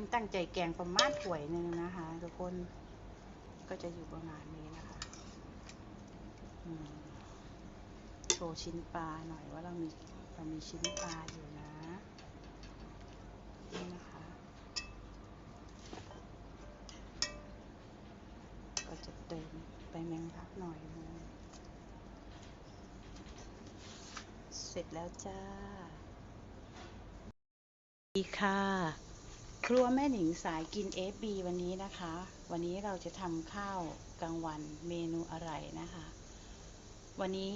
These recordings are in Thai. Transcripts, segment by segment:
งตั้งใจแกงประมาณถ้วยหนึ่งนะคะทุกคนก็จะอยู่ประมาณนี้นะคะโชว์ชิ้นปลาหน่อยว่าเรามีเรามีชิ้นปลาอยู่นะนี่นะคะ ก็จะเติมไปแมงลักหน่อยนึงเสร็จแล้วจ้าดีค่ะ ครัวแม่หนิงสายกิน FB วันนี้นะคะ วันนี้เราจะทำข้าวกลางวันเมนูอะไรนะคะ วันนี้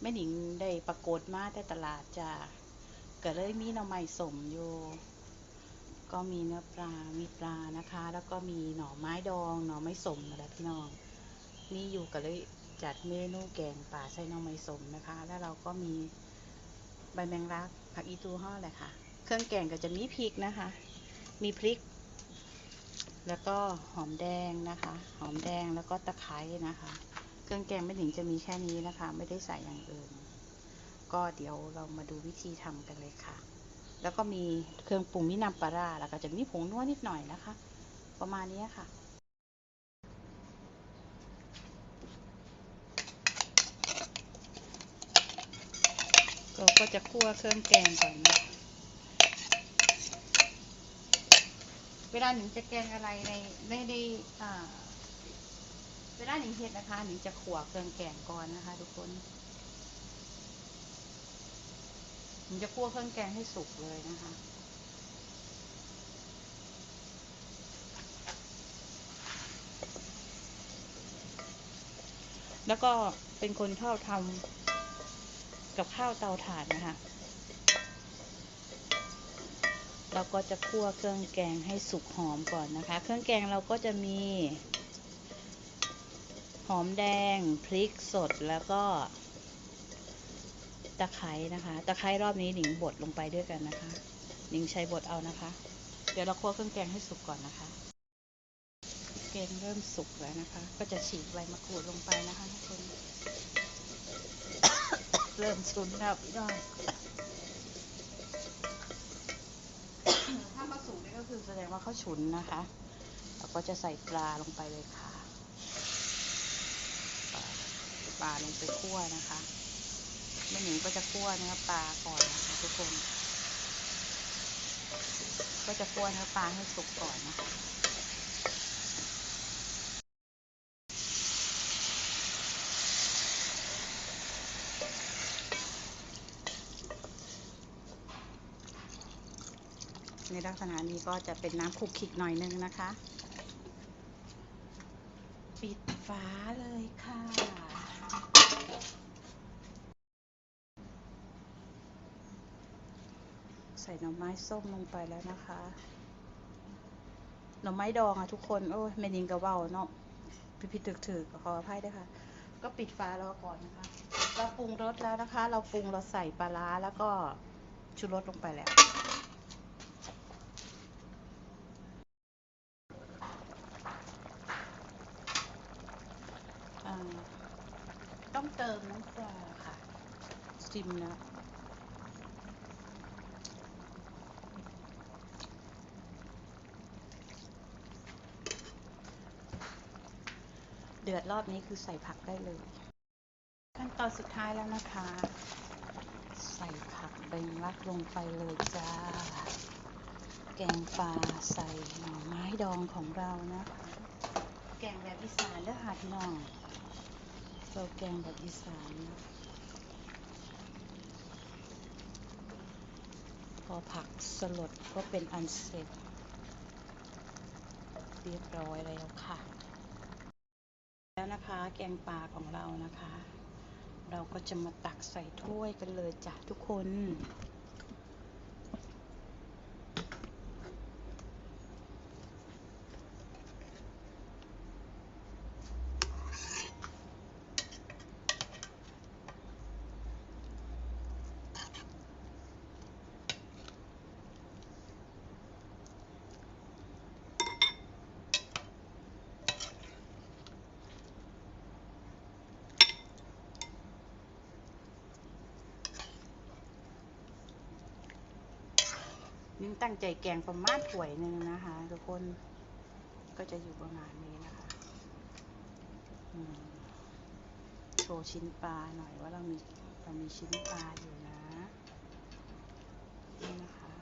แม่หนิงได้ปรากฏมาแต่ตลาดจาก็เลยมีหน่อไม้สมอยู่ก็มีเนื้อปลา มีปลานะคะ แล้วก็มีหน่อไม้ดอง หน่อไม้สมอะไรพี่น้อง นี่อยู่ก็เลยจัดเมนูแกงป่าใส่หน่อไม้สมนะคะ แล้วเราก็มีใบแมงลักผักอีตูห่อแหละค่ะ เครื่องแกงก็จะมีพริกนะคะ มีพริก แล้วก็หอมแดงนะคะ หอมแดงแล้วก็ตะไคร้นะคะ เครื่องแกงไม่ถึงจะมีแค่นี้นะคะ ไม่ได้ใส่อย่างอื่น ก็เดี๋ยวเรามาดูวิธีทำกันเลยค่ะ แล้วก็มีเครื่องปรุงมีน้ำปลาราแล้วก็จะมีผงนัวนิดหน่อยนะคะ ประมาณนี้ค่ะเราก็จะคั่วเครื่องแกงก่อนนะ เวลาหนิงจะแกงอะไรในไม่ได้อ่าเวลาหนิงเฮ็ดนะคะหนิงจะขั่วเครื่องแกงก่อนนะคะ ทุกคนหนิงจะคั่วเครื่องแกงให้สุกเลยนะคะแล้วก็เป็นคนชอบทำกับข้าวเตาถ่านนะคะ เราก็จะคั่วเครื่องแกงให้สุกหอมก่อนนะคะ เครื่องแกงเราก็จะมี หอมแดง พริกสดแล้วก็ ตะไคร้นะคะ ตะไคร้รอบนี้หนิงบดลงไปด้วยกันนะคะ หนิงใช้บดเอานะคะ เดี๋ยวเราคั่วเครื่องแกงให้สุกก่อนนะคะ แกงเริ่มสุกแล้วนะคะ ก็จะฉีกใบมะกรูดลงไปนะคะทุกคน เริ่มชุนแล้วพี่น้อง คือแสดงว่าเขาฉุนนะคะเราก็จะใส่ปลาลงไปเลยค่ะปลาลาลงไปคั่วนะคะแม่หนิงก็จะคั่วเนื้อปลาก่อนนะคะทุกคน ก็จะคั่วเนื้อปลาให้สุกก่อนนะคะ ในลักษณะนี้ก็จะเป็นน้ำคุกคลิกหน่อยนึงนะคะ ปิดฝาเลยค่ะ ใส่หน่อไม้ส้มลงไปแล้วนะคะ หน่อไม้ดองอะทุกคน โอ้ยแม่นิงกระเว้าเนาะพิพิถึกถือขออภัยด้วยค่ะ ก็ปิดฝารอก่อนนะคะ เราปรุงรสแล้วนะคะ เราปรุงเราใส่ปลาร้าแล้วก็ชูรสลงไปแล้ว อ่า ต้องเติมน้ำปลาค่ะซิมนะเดือดรอบนี้คือใส่ผักได้เลย ขั้นตอนสุดท้ายแล้วนะคะ ใส่ผักเบงรักลงไปเลยจ้า แกงปลาใส่หน่อไม้ดองของเรานะคะ แกงแบบอีสานเด้อค่ะพี่อง เราแกงแบบอีสานนะพอผักสลดก็เป็นอันเสร็จ เรียบร้อยแล้วค่ะ แล้วนะคะแกงปลาของเรานะคะ เราก็จะมาตักใส่ถ้วยกันเลยจ้ะทุกคน นี้ตั้งใจแกงประมาณถ้วยหนึ่งนะคะทุกคนก็จะอยู่ประมาณนี้นะคะโชว์ชิ้นปลาหน่อยว่าเรามีเรามีชิ้นปลาอยู่นะนี่นะคะ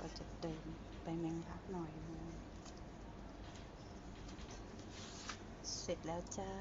ก็จะเติมไปแมงลักหน่อยนึงเสร็จแล้วจ้า